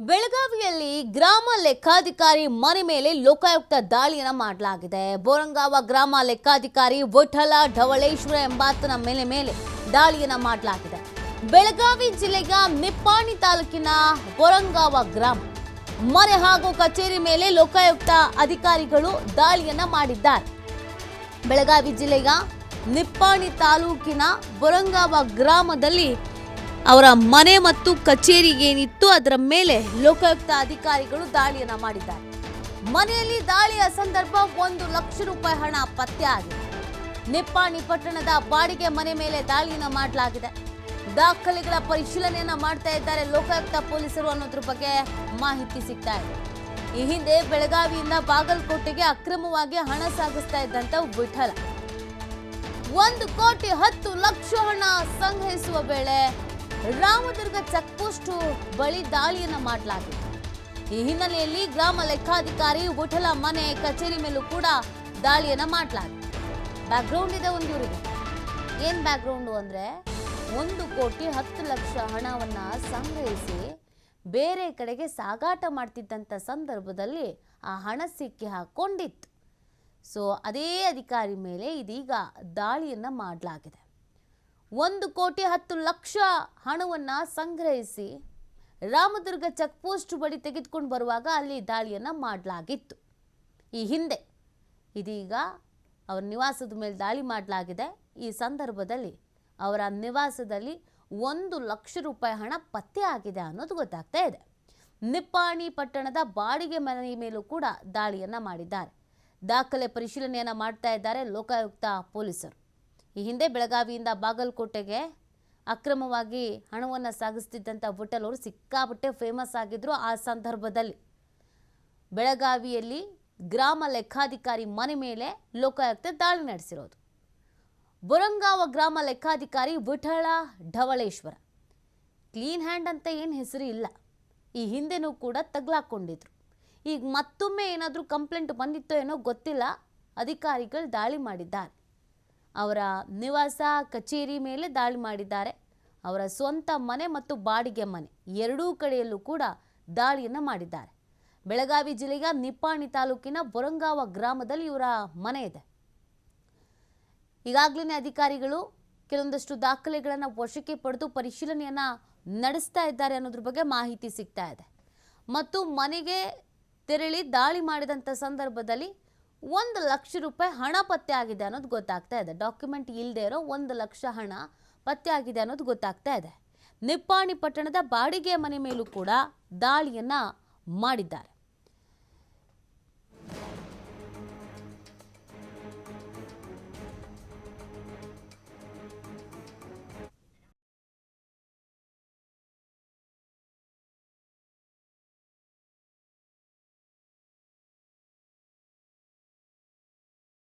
ಬೆಳಗಾವಿಯಲ್ಲಿ ಗ್ರಾಮ ಲೆಕ್ಕಾಧಿಕಾರಿ ಮನೆ ಮೇಲೆ ಲೋಕಾಯುಕ್ತ ದಾಳಿಯನ್ನು ಮಾಡಲಾಗಿದೆ. ಬೋರಂಗಾವ ಗ್ರಾಮ ಲೆಕ್ಕಾಧಿಕಾರಿ ವಿಠಲ ಢವಳೇಶ್ವರ ಎಂಬಾತನ ಮೇಲೆ ಮೇಲೆ ದಾಳಿಯನ್ನ ಮಾಡಲಾಗಿದೆ. ಬೆಳಗಾವಿ ಜಿಲ್ಲೆಯ ನಿಪ್ಪಾಣಿ ತಾಲೂಕಿನ ಬೋರಂಗಾವ ಗ್ರಾಮ ಮನೆ ಹಾಗೂ ಕಚೇರಿ ಮೇಲೆ ಲೋಕಾಯುಕ್ತ ಅಧಿಕಾರಿಗಳು ದಾಳಿಯನ್ನ ಮಾಡಿದ್ದಾರೆ. ಬೆಳಗಾವಿ ಜಿಲ್ಲೆಯ ನಿಪ್ಪಾಣಿ ತಾಲೂಕಿನ ಬೊರಂಗಾವ ಗ್ರಾಮದಲ್ಲಿ ಅವರ ಮನೆ ಮತ್ತು ಕಚೇರಿಗೇನಿತ್ತು, ಅದರ ಮೇಲೆ ಲೋಕಾಯುಕ್ತ ಅಧಿಕಾರಿಗಳು ದಾಳಿಯನ್ನ ಮಾಡಿದ್ದಾರೆ. ಮನೆಯಲ್ಲಿ ದಾಳಿಯ ಸಂದರ್ಭ ಒಂದು ಲಕ್ಷ ರೂಪಾಯಿ ಹಣ ಪತ್ತೆ ಆಗಿದೆ. ನಿಪ್ಪಾಣಿ ಪಟ್ಟಣದ ಬಾಡಿಗೆ ಮನೆ ಮೇಲೆ ದಾಳಿಯನ್ನು ಮಾಡಲಾಗಿದೆ. ದಾಖಲೆಗಳ ಪರಿಶೀಲನೆಯನ್ನ ಮಾಡ್ತಾ ಇದ್ದಾರೆ ಲೋಕಾಯುಕ್ತ ಪೊಲೀಸರು ಅನ್ನೋದ್ರ ಬಗ್ಗೆ ಮಾಹಿತಿ ಸಿಗ್ತಾ ಇದೆ. ಈ ಹಿಂದೆ ಬೆಳಗಾವಿಯಿಂದ ಬಾಗಲಕೋಟೆಗೆ ಅಕ್ರಮವಾಗಿ ಹಣ ಸಾಗಿಸ್ತಾ ಇದ್ದಂತ ವಿಠಲ. ಒಂದು ಕೋಟಿ ಹತ್ತು ಲಕ್ಷ ಹಣ ಸಂಗ್ರಹಿಸುವ ವೇಳೆ ರಾಮದುರ್ಗ ಚೆಕ್ಪೋಸ್ಟ್ ಬಳಿ ದಾಳಿಯನ್ನು ಮಾಡಲಾಗಿತ್ತು ಈ ಹಿನ್ನೆಲೆಯಲ್ಲಿ ಗ್ರಾಮ ಲೆಕ್ಕಾಧಿಕಾರಿ ವಿಠಲ ಮನೆ ಕಚೇರಿ ಮೇಲೂ ಕೂಡ ದಾಳಿಯನ್ನ ಮಾಡಲಾಗಿದೆ. ಬ್ಯಾಕ್ಗ್ರೌಂಡ್ ಇದೆ ಒಂದು ಇವರಿಗೆ. ಏನ್ ಬ್ಯಾಕ್ಗ್ರೌಂಡು ಅಂದ್ರೆ ಒಂದು ಕೋಟಿ ಹತ್ತು ಲಕ್ಷ ಹಣವನ್ನ ಸಂಗ್ರಹಿಸಿ ಬೇರೆ ಕಡೆಗೆ ಸಾಗಾಟ ಮಾಡ್ತಿದ್ದಂಥ ಸಂದರ್ಭದಲ್ಲಿ ಆ ಹಣ ಸಿಕ್ಕಿ ಹಾಕೊಂಡಿತ್ತು. ಸೊ ಅದೇ ಅಧಿಕಾರಿ ಮೇಲೆ ಇದೀಗ ದಾಳಿಯನ್ನ ಮಾಡಲಾಗಿದೆ. ಒಂದು ಕೋಟಿ ಹತ್ತು ಲಕ್ಷ ಹಣವನ್ನು ಸಂಗ್ರಹಿಸಿ ರಾಮದುರ್ಗ ಚೆಕ್ ಪೋಸ್ಟ್ ಬಳಿ ತೆಗೆದುಕೊಂಡು ಬರುವಾಗ ಅಲ್ಲಿ ದಾಳಿಯನ್ನು ಮಾಡಲಾಗಿತ್ತು. ಈ ಹಿಂದೆ ಇದೀಗ ಅವರ ನಿವಾಸದ ಮೇಲೆ ದಾಳಿ ಮಾಡಲಾಗಿದೆ. ಈ ಸಂದರ್ಭದಲ್ಲಿ ಅವರ ನಿವಾಸದಲ್ಲಿ ಒಂದು ಲಕ್ಷ ರೂಪಾಯಿ ಹಣ ಪತ್ತೆ ಆಗಿದೆ ಅನ್ನೋದು ಗೊತ್ತಾಗ್ತಾ ಇದೆ. ನಿಪ್ಪಾಣಿ ಪಟ್ಟಣದ ಬಾಡಿಗೆ ಮನೆ ಮೇಲೂ ಕೂಡ ದಾಳಿಯನ್ನ ಮಾಡಿದ್ದಾರೆ. ದಾಖಲೆ ಪರಿಶೀಲನೆಯನ್ನ ಮಾಡ್ತಾ ಇದ್ದಾರೆ ಲೋಕಾಯುಕ್ತ ಪೊಲೀಸರು. ಈ ಹಿಂದೆ ಬೆಳಗಾವಿಯಿಂದ ಬಾಗಲಕೋಟೆಗೆ ಅಕ್ರಮವಾಗಿ ಹಣವನ್ನು ಸಾಗಿಸ್ತಿದ್ದಂಥ ಬುಟ್ಟಲ್ ಅವರು ಸಿಕ್ಕಾಪಟ್ಟೆ ಫೇಮಸ್ ಆಗಿದ್ರು ಆ ಸಂದರ್ಭದಲ್ಲಿ. ಬೆಳಗಾವಿಯಲ್ಲಿ ಗ್ರಾಮ ಲೆಕ್ಕಾಧಿಕಾರಿ ಮನೆ ಮೇಲೆ ಲೋಕಾಯುಕ್ತ ದಾಳಿ ನಡೆಸಿರೋದು. ಬೊರಂಗಾವ ಗ್ರಾಮ ಲೆಕ್ಕಾಧಿಕಾರಿ ವಿಠಳ ಢವಳೇಶ್ವರ. ಕ್ಲೀನ್ ಹ್ಯಾಂಡ್ ಅಂತ ಏನು ಹೆಸರು ಇಲ್ಲ. ಈ ಹಿಂದೆನೂ ಕೂಡ ತಗ್ಲಾಕೊಂಡಿದ್ರು. ಈಗ ಮತ್ತೊಮ್ಮೆ ಏನಾದರೂ ಕಂಪ್ಲೇಂಟ್ ಬಂದಿತ್ತೋ ಏನೋ ಗೊತ್ತಿಲ್ಲ. ಅಧಿಕಾರಿಗಳು ದಾಳಿ ಮಾಡಿದ್ದಾರೆ. ಅವರ ನಿವಾಸ, ಕಚೇರಿ ಮೇಲೆ ದಾಳಿ ಮಾಡಿದ್ದಾರೆ. ಅವರ ಸ್ವಂತ ಮನೆ ಮತ್ತು ಬಾಡಿಗೆ ಮನೆ ಎರಡೂ ಕಡೆಯಲ್ಲೂ ಕೂಡ ದಾಳಿಯನ್ನು ಮಾಡಿದ್ದಾರೆ. ಬೆಳಗಾವಿ ಜಿಲ್ಲೆಯ ನಿಪ್ಪಾಣಿ ತಾಲೂಕಿನ ಬೊರಂಗಾವ ಗ್ರಾಮದಲ್ಲಿ ಇವರ ಮನೆ ಇದೆ. ಈಗಾಗಲೇ ಅಧಿಕಾರಿಗಳು ಕೆಲವೊಂದಷ್ಟು ದಾಖಲೆಗಳನ್ನು ವಶಕ್ಕೆ ಪಡೆದು ಪರಿಶೀಲನೆಯನ್ನು ನಡೆಸ್ತಾ ಇದ್ದಾರೆ ಅನ್ನೋದ್ರ ಬಗ್ಗೆ ಮಾಹಿತಿ ಸಿಗ್ತಾ ಇದೆ. ಮತ್ತು ಮನೆಗೆ ತೆರಳಿ ದಾಳಿ ಮಾಡಿದಂಥ ಸಂದರ್ಭದಲ್ಲಿ ಒಂದು ಲಕ್ಷ ರೂಪಾಯಿ ಹಣ ಪತ್ತೆ ಆಗಿದೆ ಅನ್ನೋದು ಗೊತ್ತಾಗ್ತಾ ಇದೆ. ಡಾಕ್ಯುಮೆಂಟ್ ಇಲ್ಲದೆ ಇರೋ ಒಂದು ಲಕ್ಷ ಹಣ ಪತ್ತೆ ಆಗಿದೆ ಅನ್ನೋದು ಗೊತ್ತಾಗ್ತಾ ಇದೆ. ನಿಪ್ಪಾಣಿ ಪಟ್ಟಣದ ಬಾಡಿಗೆ ಮನೆ ಮೇಲೂ ಕೂಡ ದಾಳಿಯನ್ನ ಮಾಡಿದ್ದಾರೆ.